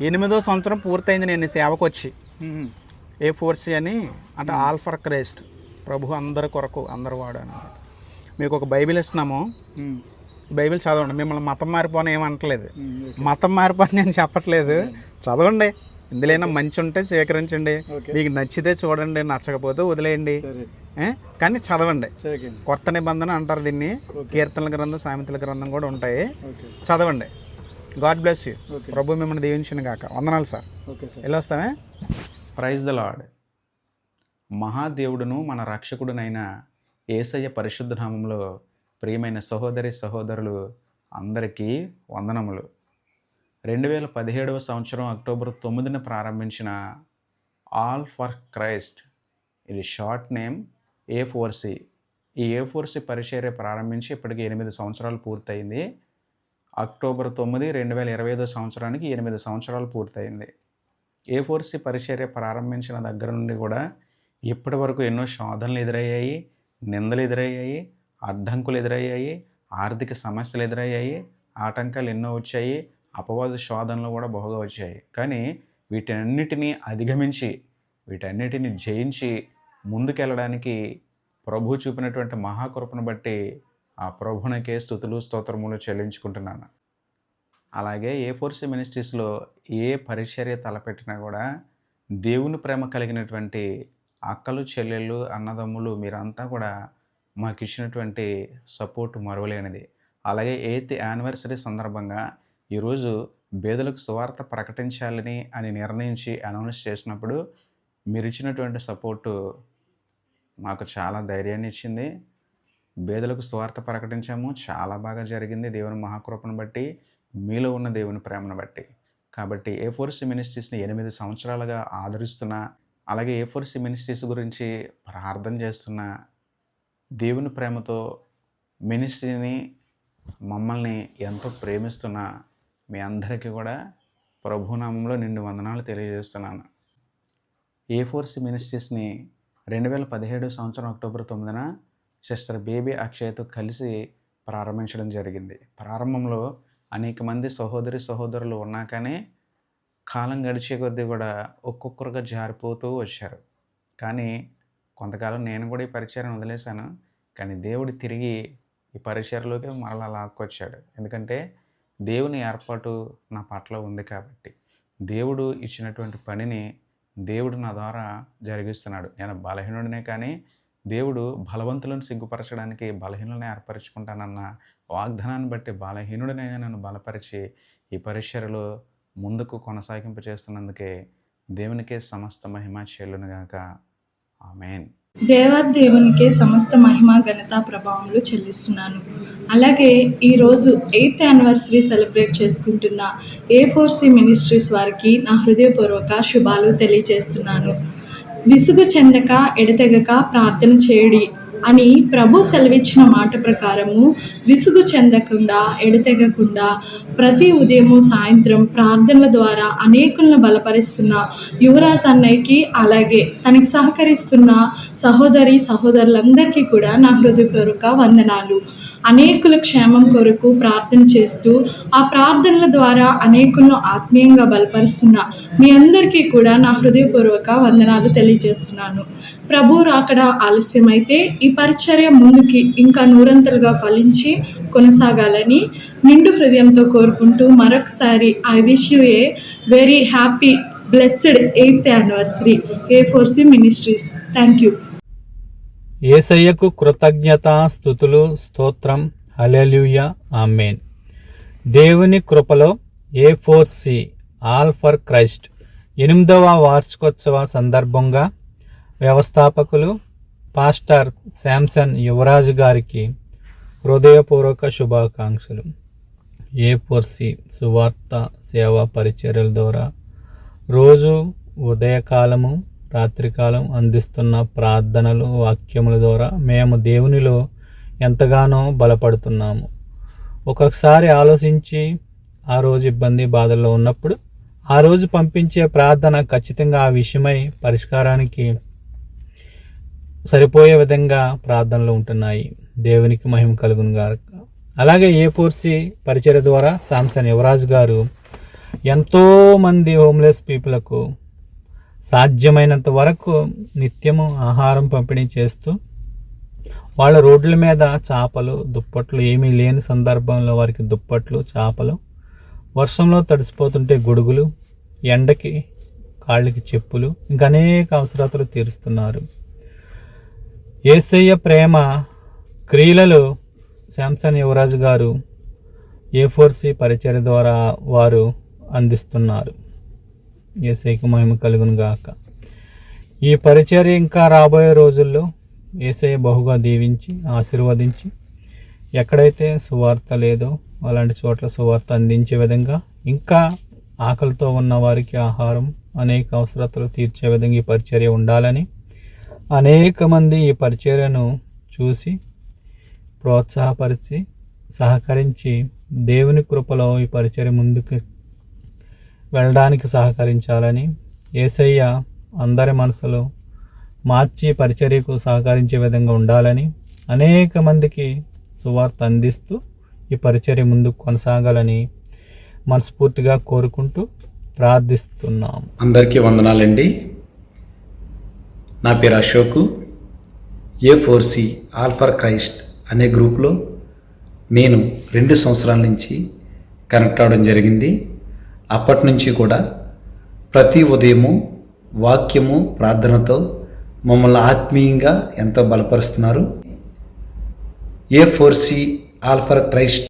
ఎనిమిదో సంవత్సరం పూర్తయింది నేను సేవకు వచ్చి. ఏ ఫోర్సీ అని అంటే ఆల్ ఫర్ క్రైస్ట్ ప్రభు అందరి కొరకు అందరు వాడు అని మీకు ఒక బైబిల్ ఇస్తున్నాము. బైబిల్ చదవండి. మిమ్మల్ని మతం మారిపోని ఏమంటలేదు. మతం మారిపోని నేను చెప్పట్లేదు. చదవండి. ఇందులో మంచి ఉంటే స్వీకరించండి. మీకు నచ్చితే చూడండి నచ్చకపోతే వదిలేయండి? కానీ చదవండి. కొత్త నిబంధన అంటారు దీన్ని. కీర్తనల గ్రంథం సామెతల గ్రంథం కూడా ఉంటాయి. చదవండి. God bless you. ప్రభు మిమ్మల్ని దీవించిన గాక. వందనాలు sir. Okay sir. వెళ్ళొస్తామే praise the Lord. మహాదేవుడును మన రక్షకుడునైన ఏసయ్య పరిశుద్ధ నామంలో ప్రియమైన సహోదరి సహోదరులు అందరికీ వందనములు. రెండు వేల పదిహేడవ సంవత్సరం అక్టోబర్ తొమ్మిదిన ప్రారంభించిన ఆల్ ఫర్ క్రైస్ట్ ఇది short name A four C ఈ ఏ ఫోర్సి పరిచర్య ప్రారంభించి ఇప్పటికి ఎనిమిది సంవత్సరాలు పూర్తయింది. అక్టోబర్ తొమ్మిది రెండు వేల ఇరవై ఐదో సంవత్సరానికి ఎనిమిది సంవత్సరాలు పూర్తయింది. ఏ ఫోర్సీ పరిచర్య ప్రారంభించిన దగ్గర నుండి కూడా ఇప్పటి వరకు ఎన్నో శోధనలు ఎదురయ్యాయి నిందలు ఎదురయ్యాయి అడ్డంకులు ఎదురయ్యాయి ఆర్థిక సమస్యలు ఎదురయ్యాయి ఆటంకాలు ఎన్నో వచ్చాయి అపవాద శోధనలు కూడా బహుగా వచ్చాయి. కానీ వీటన్నిటినీ అధిగమించి వీటన్నిటిని జయించి ముందుకెళ్ళడానికి ప్రభు చూపినటువంటి మహాకృపను బట్టి ఆ ప్రభునకే స్థుతులు స్తోత్రములు చెల్లించుకుంటున్నాను. అలాగే ఏ ఫోర్స్ మినిస్ట్రీస్లో ఏ పరిచర్య తలపెట్టినా కూడా దేవుని ప్రేమ కలిగినటువంటి అక్కలు చెల్లెళ్ళు అన్నదమ్ములు మీరంతా కూడా మాకు ఇచ్చినటువంటి సపోర్ట్ మరువలేనిది. అలాగే ఎయిత్ యానివర్సరీ సందర్భంగా ఈరోజు బేదలకు సువార్త ప్రకటించాలని అని నిర్ణయించి అనౌన్స్ చేసినప్పుడు మీరు ఇచ్చినటువంటి సపోర్టు మాకు చాలా ధైర్యాన్ని ఇచ్చింది బేదలకు స్వార్థ ప్రకటించాము. చాలా బాగా జరిగింది. దేవుని మహాకృపను బట్టి మీలో ఉన్న దేవుని ప్రేమను బట్టి. కాబట్టి ఏ ఫోర్స్ మినిస్ట్రీస్ని ఎనిమిది సంవత్సరాలుగా ఆదరిస్తున్నా అలాగే ఏ ఫోర్స్ మినిస్ట్రీస్ గురించి ప్రార్థన చేస్తున్నా దేవుని ప్రేమతో మినిస్ట్రీని మమ్మల్ని ఎంతో ప్రేమిస్తున్న మీ అందరికీ కూడా ప్రభునామంలో నిండు వందనాలు తెలియజేస్తున్నాను. ఏ ఫోర్స్ మినిస్ట్రీస్ని రెండు వేల పదిహేడు సంవత్సరం అక్టోబర్ తొమ్మిదిన సిస్టర్ బేబీ అక్షయ్తో కలిసి ప్రారంభించడం జరిగింది. ప్రారంభంలో అనేక మంది సహోదరి సహోదరులు ఉన్నా కానీ కాలం గడిచే కొద్దీ కూడా ఒక్కొక్కరుగా జారిపోతూ వచ్చారు. కానీ కొంతకాలం నేను కూడా ఈ పరిచయాన్ని వదిలేశాను. కానీ దేవుడు తిరిగి ఈ పరిచయలోకి మరలా లాక్కొచ్చాడు. ఎందుకంటే దేవుని ఏర్పాటు నా పట్ల ఉంది కాబట్టి. దేవుడు ఇచ్చినటువంటి పనిని దేవుడు నా ద్వారా జరిగిస్తున్నాడు. నేను బలహీనుడినే కానీ దేవుడు బలవంతులను సిగ్గుపరచడానికి బలహీనులను ఏర్పరచుకుంటానన్న వాగ్దానాన్ని బట్టి బలహీనుడినే నన్ను బలపరిచి ఈ పరిచయలో ముందుకు కొనసాగింపు చేస్తున్నందుకే దేవునికే సమస్త మహిమ చెల్లునుగాక ఆమెన్. దేవాదేవునికే సమస్త మహిమ ఘనత ప్రభావములు చెల్లిస్తున్నాను. అలాగే ఈరోజు ఎయిత్ యానివర్సరీ సెలబ్రేట్ చేసుకుంటున్న ఏ ఫోర్ సి మినిస్ట్రీస్ వారికి నా హృదయపూర్వక శుభాలు తెలియజేస్తున్నాను. విసుగు చెందక ఎడతెగక ప్రార్థన చేయడి. అని ప్రభు సెలవిచ్చిన మాట ప్రకారము విసుగు చెందకుండా ఎడతెగకుండా ప్రతి ఉదయము సాయంత్రం ప్రార్థనల ద్వారా అనేకులను బలపరుస్తున్న యువరాజ్ అన్నయ్యకి అలాగే తనకి సహకరిస్తున్న సహోదరి సహోదరులందరికీ కూడా నా హృదయపూర్వక వందనాలు. అనేకుల క్షేమం కొరకు ప్రార్థన చేస్తూ ఆ ప్రార్థనల ద్వారా అనేకులను ఆత్మీయంగా బలపరుస్తున్న మీ అందరికీ కూడా నా హృదయపూర్వక వందనాలు తెలియజేస్తున్నాను. ప్రభు రాకడా ఆలస్యమైతే ఈ పరిచర్య ముందుకి ఇంకా నూరంతలుగా ఫలించి కొనసాగాలని నిండు హృదయంతో కోరుకుంటూ మరొకసారి I wish you a very happy blessed eighth anniversary A four C ministries. Thank you. ఏసయ్యకు కృతజ్ఞత స్థుతులు స్తోత్రం. Hallelujah amen. దేవుని కృపలో A four C all for Christ. ఎనిమిదవ వార్షికోత్సవ సందర్భంగా వ్యవస్థాపకులు పాస్టర్ శాంసన్ యువరాజు గారికి హృదయపూర్వక శుభాకాంక్షలు. ఏ ఫోర్ సి సువార్త సేవా పరిచర్యల ద్వారా రోజు ఉదయకాలము రాత్రికాలం అందిస్తున్న ప్రార్థనలు వాక్యముల ద్వారా మేము దేవునిలో ఎంతగానో బలపడుతున్నాము. ఒక్కొక్కసారి ఆలోచించి ఆ రోజు ఇబ్బంది బాధల్లో ఉన్నప్పుడు ఆ రోజు పంపించే ప్రార్థన ఖచ్చితంగా ఆ విషయమై పరిష్కారానికి సరిపోయే విధంగా ప్రార్థనలు ఉంటున్నాయి. దేవునికి మహిమ కలుగును గాక. అలాగే ఏ పూర్సి పరిచయ ద్వారా శాంసన్ యువరాజ్ గారు ఎంతోమంది హోమ్లెస్ పీపుల్కు సాధ్యమైనంత వరకు నిత్యము ఆహారం పంపిణీ చేస్తూ వాళ్ళ రోడ్ల మీద చేపలు దుప్పట్లు ఏమీ లేని సందర్భంలో వారికి దుప్పట్లు చేపలు వర్షంలో తడిసిపోతుంటే గొడుగులు ఎండకి కాళ్ళకి చెప్పులు ఇంకా అనేక అవసరాలు తీరుస్తున్నారు. ఏసయ్య ప్రేమ క్రియలలో శాంసన్ యువరాజు గారు ఏ ఫోర్ సి పరిచయ ద్వారా వారు అందిస్తున్నారు. ఏసైకి మహిమ కలుగును గాక. ఈ పరిచర్య ఇంకా రాబోయే రోజుల్లో ఏసయ్య బహుగా దీవించి ఆశీర్వదించి ఎక్కడైతే సువార్త లేదో అలాంటి చోట్ల సువార్త అందించే విధంగా ఇంకా ఆకలితో ఉన్న వారికి ఆహారం అనేక అవసరతలు తీర్చే విధంగా ఈ పరిచర్య ఉండాలని అనేక మంది ఈ పరిచర్యను చూసి ప్రోత్సాహపరిచి సహకరించి దేవుని కృపలో ఈ పరిచర్య ముందుకు వెళ్ళడానికి సహకరించాలని ఏసయ్య అందరి మనసులో మార్చి పరిచర్యకు సహకరించే విధంగా ఉండాలని అనేక మందికి సువార్త అందిస్తూ ఈ పరిచర్య ముందుకు కొనసాగాలని మనస్ఫూర్తిగా కోరుకుంటూ ప్రార్థిస్తున్నాం అందరికీ వందనాలండి. నా పేరు Ashok. A four C all for Christ అనే గ్రూప్లో నేను రెండు సంవత్సరాల నుంచి కనెక్ట్ అవ్వడం జరిగింది. అప్పటి నుంచి కూడా ప్రతి ఉదయము వాక్యము ప్రార్థనతో మమ్మల్ని ఆత్మీయంగా ఎంతో బలపరుస్తున్నారు. A four C all for Christ